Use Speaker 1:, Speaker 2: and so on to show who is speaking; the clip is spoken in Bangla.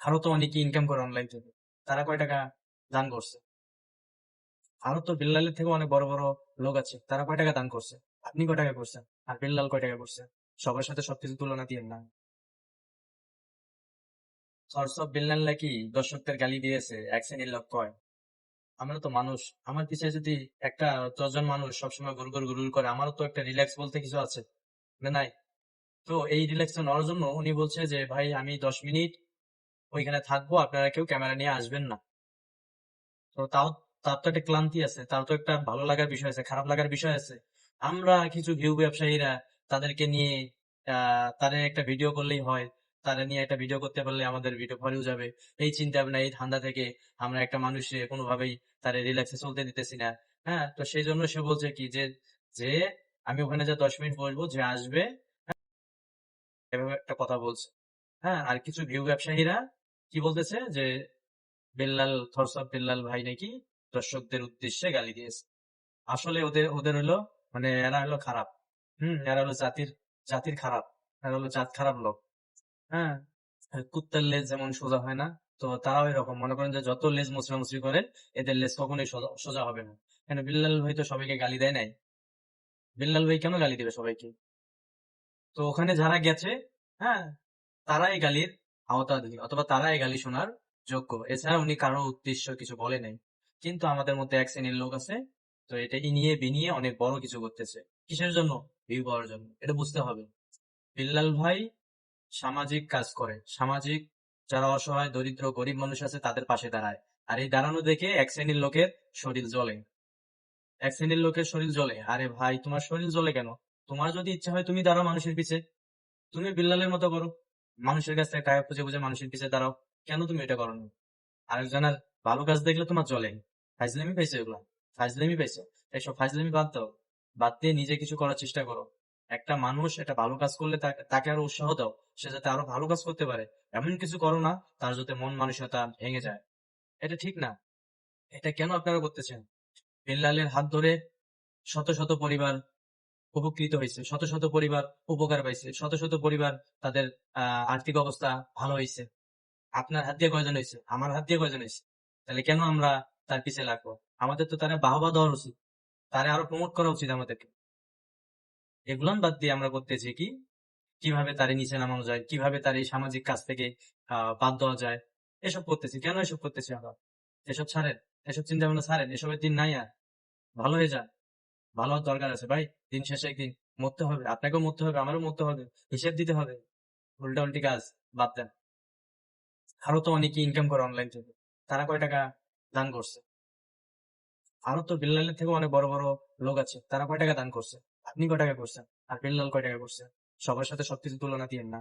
Speaker 1: আরও তো অনেকে ইনকাম করে অনলাইন থেকে। তারা কয় টাকা দান করছে? আরও তো বিল্লালের থেকে অনেক বড় বড় লোক আছে, তারা কয় টাকা দান করছে? আপনি কয় টাকা করছেন? আর বিল্লাল কয় টাকা করছে? সবার সাথে সবকিছু তুলনা দিয়ে না। সর্স অফ বিল্লাল নাকি দর্শকদের গালি দিয়েছে, এক শ্রেণির লোক কয়। আমরা তো মানুষ। আমার পিছিয়ে যদি একটা দশজন মানুষ সবসময় গুরু গুরু গুরু করে, আমারও তো একটা রিল্যাক্স বলতে কিছু আছে। না, নাই। তো এই রিল্যাক্সটা নেওয়ার জন্য উনি বলছে যে, ভাই, আমি দশ মিনিট ওইখানে থাকব আপনারা কেউ ক্যামেরা নিয়ে আসবেন না। তো তাও তার তো একটা ক্লান্তি আছে তার তো একটা ভালো লাগার বিষয় আছে খারাপ লাগার বিষয় আছে। আমরা কিছু ভিউ ব্যবসায়ীরা তাদেরকে নিয়ে তাদের একটা ভিডিও করলেই হয় তারা নিয়ে একটা ভিডিও করতে পারলে আমাদের ভিডিও ভরেও যাবে। এই চিন্তা ভাবনা এই ধান্দা থেকে আমরা একটা মানুষে কোনোভাবেই তারে রিল্যাক্সে চলতে দিতেছি না। হ্যাঁ তো সেই জন্য সে বলছে কি যে যে আমি ওখানে যা দশ মিনিট বসবো যে আসবে হ্যাঁ, এভাবে একটা কথা বলছে। হ্যাঁ আর কিছু ভিউ ব্যবসায়ীরা কি বলতেছে? যে বিল্লাল, থরসব বিল্লাল ভাই নাকি দর্শকদের উদ্দেশ্যে গালি দিয়েছে। আসলে ওদের ওদের হলো মানে এরা হলো খারাপ। হুম, এরা হলো জাতির জাতির খারাপ। এরা হলো জাত খারাপ লোক। হ্যাঁ কুত্তার লেজ যেমন সোজা হয় না, তো তারাও এরকম। মনে করেন যে যত লেজ মুচড়ামুচড়ি করে এদের লেজ কখনোই সোজা হবে না। কেন বিল্লাল ভাই তো সবাইকে গালি দেয় নাই? বিল্লাল ভাই কেন গালি দেবে সবাইকে? তো ওখানে যারা গেছে হ্যাঁ তারাই গালির আওতাধীন অথবা তারাই গালি শোনার যোগ্য। এছাড়া উনি কারও উদ্দেশ্য কিছু বলে নাই। কিন্তু আমাদের মধ্যে এক শ্রেণির লোক আছে, তো এটা ইনিয়ে বিনিয়ে অনেক বড় কিছু করতেছে কিসের জন্য? ভিউ পাওয়ার জন্য। এটা বুঝতে হবে। বিল্লাল ভাই সামাজিক কাজ করে। সামাজিক যারা অসহায়, দরিদ্র, গরিব মানুষ আছে, তাদের পাশে দাঁড়ায়। আর এই দাঁড়ানো দেখে এক শ্রেণির লোকের শরীর জ্বলে। এক শ্রেণির লোকের শরীর জ্বলে। আরে ভাই, তোমার শরীর জ্বলে কেন? তোমার যদি ইচ্ছা হয় তুমি দাঁড়াও মানুষের পিছে। তুমি বিল্লালের মতো করো। মানুষের কাছ থেকে টাকা খুঁজে খুঁজে মানুষের পিছে দাঁড়াও। কেন তুমি এটা করো আরেকজনের ভালো কাজ দেখলে তোমার চলে ফাইজলামি পাইছো এগুলা? ফাইজলামি পাইছো এইসব ফাইজলামি বাদ দাও। বাদ দিয়ে নিজে কিছু করার চেষ্টা করো। একটা মানুষ একটা ভালো কাজ করলে তাকে- তাকে আরও উৎসাহ দাও। সে যাতে আরও ভালো কাজ করতে পারে। এমন কিছু করো না, তার যাতে মন মানসিকতা ভেঙে যায়। এটা ঠিক না। এটা কেন আপনারা করতেছেন? বিল্লালের হাত ধরে শত শত পরিবার উপকৃত হয়েছে, শত শত পরিবার উপকার পাইছে, শত শত পরিবার তাদের আর্থিক অবস্থা ভালো হয়েছে আপনার হাত দিয়ে কয়জন হয়েছে আমার হাত দিয়ে কয়জন হয়েছে তাহলে কেন আমরা তার পিছে লাগবো? আমাদের তো তারা বাহবা দেওয়া উচিত। তারা আরও প্রমোট করা উচিত আমাদেরকে। এগুলান বাদ দিয়ে আমরা করতেছি কি? কীভাবে তারে নিচে নামানো যায়? কীভাবে তার এই সামাজিক কাজ থেকে বাদ দেওয়া যায়? এসব করতেছি। কেন এসব করতেছি আমরা? এসব ছাড়েন, এসব চিন্তা ভাবনা ছাড়েন, এসবের দিন নাই আর। ভালো হয়ে যান। ভালো দরকার আছে। ভাই, দিন শেষে একদিন মরতে হবে, আপনাকেও মরতে হবে, আমারও মরতে হবে, হিসেব দিতে হবে। উল্টা উল্টি কাজ, বাদ দেন। আরও তো অনেকে ইনকাম করে অনলাইন থেকে। তারা কয় টাকা দান করছে? আরও তো বিল্লালের থেকে অনেক বড় বড় লোক আছে, তারা কয় টাকা দান করছে? আপনি কয় টাকা করছেন? আর বিল্লাল কয় টাকা করছে? সবার সাথে সবকিছু তুলনা দিয়ে না।